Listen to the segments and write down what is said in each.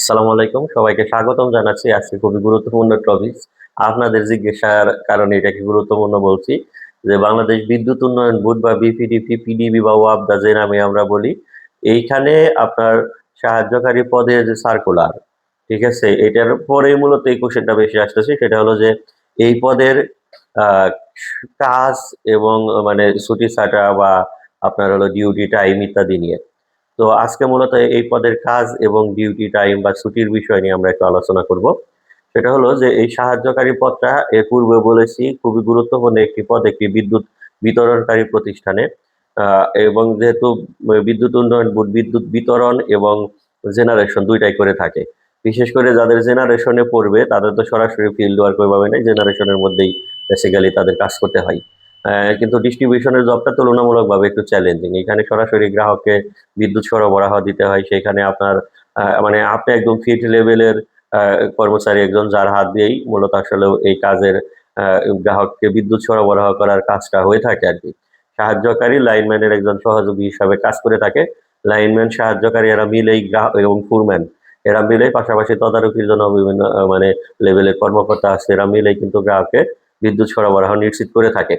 আসসালামু আলাইকুম। সবাইকে স্বাগতম জানাচ্ছি আজকে খুবই গুরুত্বপূর্ণ টপিক আপনাদের জিজ্ঞাসার কারণে এটাকে গুরুত্বপূর্ণ বলছি যে, বাংলাদেশ বিদ্যুৎ উন্নয়ন বোর্ড বা বিপিডিপি পিডিবি বা ওয়াবদা যে নামে আমরা বলি, এইখানে আপনার সাহায্যকারী পদের যে সার্কুলার ঠিক আছে? এটার পরেই মূলত এই কোশ্চেনটা বেশি আসতেছে। সেটা হলো যে, এই পদের কাজ এবং মানে ছুটি ছাটা বা আপনার হলো ডিউটি টাইম ইত্যাদি নিয়ে। তো আজকে মূলত এই পদের কাজ এবং ডিউটি টাইম বা ছুটির বিষয় নিয়ে আমরা একটু আলোচনা করব। সেটা হলো যে এই সাহায্যকারী পদটা এর পূর্বে বলেছি, খুবই গুরুত্বপূর্ণ একটি পদ, একটি বিদ্যুৎ বিতরণকারী প্রতিষ্ঠানে। এবং যেহেতু বিদ্যুৎ উন্নয়ন বোর্ড, বিদ্যুৎ বিতরণ এবং জেনারেশন দুইটাই করে থাকে। বিশেষ করে যাদের জেনারেশনে পড়বে, তাদের তো সরাসরি ফিল্ড ওয়ার্ক ওইভাবে নেই, জেনারেশনের মধ্যেই বেসিক্যালি তাদের কাজ করতে হয়। কিন্তু ডিস্ট্রিবিউশনের জবটা তুলনামূলকভাবে একটু চ্যালেঞ্জিং এখানে সরাসরি গ্রাহককে বিদ্যুৎ সরবরাহ দিতে হয়, সেখানে আপনার মানে আপনি একদম ফিট লেভেলের কর্মচারী একজন যার হাত দিয়েই মূলত আসলে এই কাজের গ্রাহককে বিদ্যুৎ সরবরাহ করার কাজটা হয়ে থাকে আর কি। সাহায্যকারী লাইনম্যানের একজন সহযোগী হিসাবে কাজ করে থাকে। লাইনম্যান সাহায্যকারী এরা মিলেই গ্রাহক এবং ফুরম্যান এরা মিলেই পাশাপাশি তদারকির জন্য বিভিন্ন মানে লেভেলের কর্মকর্তা আছে। এরা মিলেই কিন্তু গ্রাহককে বিদ্যুৎ সরবরাহ নিশ্চিত করে থাকে।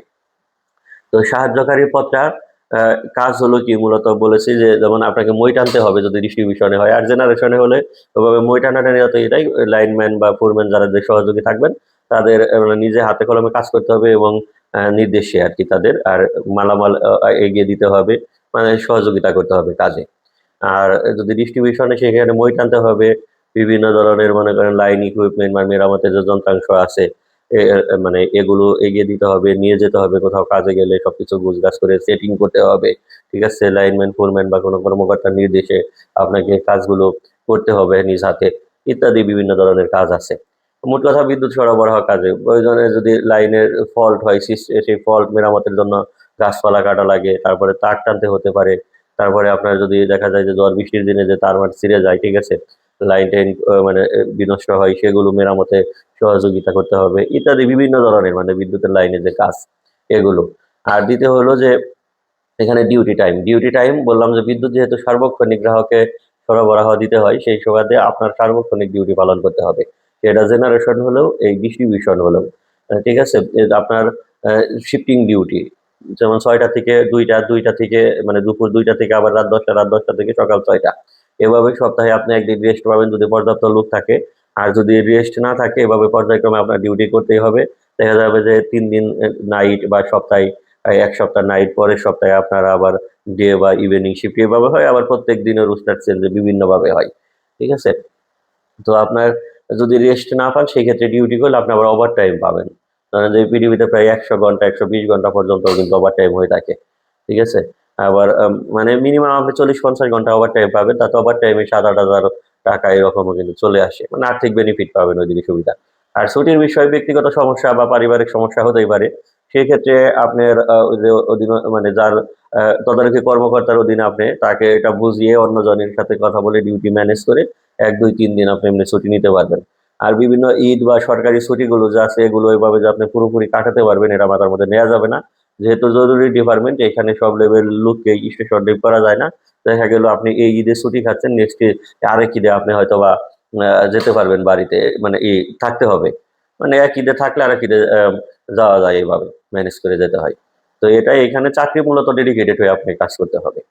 তো সাহায্যকারী আহ, কাজ হলো কি মূলত বলেছি যে যেমন আপনাকে মই টানতে হবে যদি ডিস্ট্রিবিউশনে হয় আর জেনারেশনে হলে ওভাবে মই টানা টানাটানি যত এটাই লাইনম্যান বা ফোরম্যান যারা সহযোগী থাকবেন তাদের মানে নিজে হাতে কলমে কাজ করতে হবে এবং নির্দেশে আর কি তাদের আর মালামাল এগিয়ে দিতে হবে মানে সহযোগিতা করতে হবে কাজে। আর যদি ডিস্ট্রিবিউশনে সেখানে মই টানতে হবে বিভিন্ন ধরনের মনে করেন লাইন ইকুইপমেন্ট বা মেরামতের যে যন্ত্রাংশ আছে মানে এগুলো এগিয়ে দিতে হবে, নিয়ে যেতে হবে, কোথাও কাজে গেলে সবকিছু গুছগাছ করে সেটিং করতে হবে, ঠিক আছে? লাইনম্যান ফোরম্যান বা কোনো কর্মকর্তার নির্দেশে আপনাকে কাজগুলো করতে হবে নিজ হাতে, ইত্যাদি বিভিন্ন ধরনের কাজ আছে। মোট কথা বিদ্যুৎ সরবরাহ কাজে প্রয়োজনে যদি লাইনের ফল্ট হয় সেই ফল্ট মেরামতের জন্য গাছপালা কাটা লাগে, তারপরে তার টানতে হতে পারে, তারপরে আপনার যদি দেখা যায় যে ঝড় বৃষ্টির দিনে যে তার মাঠ ছিঁড়ে যায়, ঠিক আছে? লাইন টাইন মানে বিনষ্ট হয়, সেগুলো মেরামতে সহযোগিতা করতে হবে, ইত্যাদি বিভিন্ন ধরনের মানে বিদ্যুতের লাইনের যে কাজ, এগুলো। আর দ্বিতীয় হলো যে, এখানে ডিউটি টাইম ডিউটি টাইম বললাম যে, বিদ্যুৎ যেহেতু সার্বক্ষণিক গ্রাহকে সরবরাহ দিতে হয়, সেই সুবাদে আপনার সার্বক্ষণিক ডিউটি পালন করতে হবে। সেটা জেনারেশন হলেও, এই ডিস্ট্রিবিউশন হলেও। ঠিক আছে? আপনার শিফটিং ডিউটি যেমন ছয়টা থেকে দুইটা দুইটা থেকে মানে দুপুর দুইটা থেকে আবার রাত দশটা রাত দশটা থেকে সকাল ছয়টা। এভাবে সপ্তাহে আপনি একদিন রেস্ট পাবেন যদি পর্যাপ্ত লোক থাকে। আর যদি রেস্ট না থাকে, এভাবে পর্যায়ক্রমে আপনার ডিউটি করতেই হবে। দেখা যাবে যে তিন দিন নাইট বা সপ্তাহে এক সপ্তাহ নাইট পরের সপ্তাহে আপনার আবার ডে বা ইভিনিং শিফট এভাবে হয়, আবার প্রত্যেক দিনের রুস্টার চেঞ্জ বিভিন্নভাবে হয়। ঠিক আছে? তো আপনার যদি রেস্ট না পান সেই ক্ষেত্রে ডিউটি করলে আপনি আবার ওভার টাইম পাবেন। ধরেন যে পৃথিবীতে প্রায় একশো ঘণ্টা, একশো বিশ ঘণ্টা পর্যন্ত কিন্তু ওভার টাইম হয়ে থাকে। ঠিক আছে? আবার মানে মিনিমাম আপনি চল্লিশ পঞ্চাশ ঘণ্টা ওভার টাইম পাবেন, তাতে ওভার টাইমে সাত আট হাজার টাকা এরকমও কিন্তু চলে আসে। মানে আর্থিক বেনিফিট পাবেন ওইদিকে সুবিধা। আর ছুটির বিষয়ে ব্যক্তিগত সমস্যা বা পারিবারিক সমস্যা হতেই পারে। সেই ক্ষেত্রে আপনার ওই অধীন মানে যার তদারকি কর্মকর্তার অধীনে আপনি, তাকে এটা বুঝিয়ে অন্য জনের সাথে কথা বলে ডিউটি ম্যানেজ করে এক, দুই, তিন দিন আপনি এমনি ছুটি নিতে পারবেন। আর বিভিন্ন ঈদ বা সরকারি ছুটিগুলো যা আছে, এগুলো এভাবে যে আপনি পুরোপুরি কাটাতে পারবেন, এটা মাথার মধ্যে নেওয়া যাবে না। যেহেতু জরুরি ডিপার্টমেন্ট এখানে সব লেভেল লোককে স্টেশন ডিপ করা যায় না। দেখা গেল আপনি এই ঈদে ছুটি খাচ্ছেন নেক্সট আরেক ঈদে আপনি হয়তো বা যেতে পারবেন বাড়িতে মানে এই থাকতে হবে। মানে এক ঈদে থাকলে আরেক ঈদে যাওয়া যায় এইভাবে ম্যানেজ করে যেতে হয়। তো এটা এখানে চাকরি মূলত ডেডিকেটেড হয়ে আপনি কাজ করতে হবে।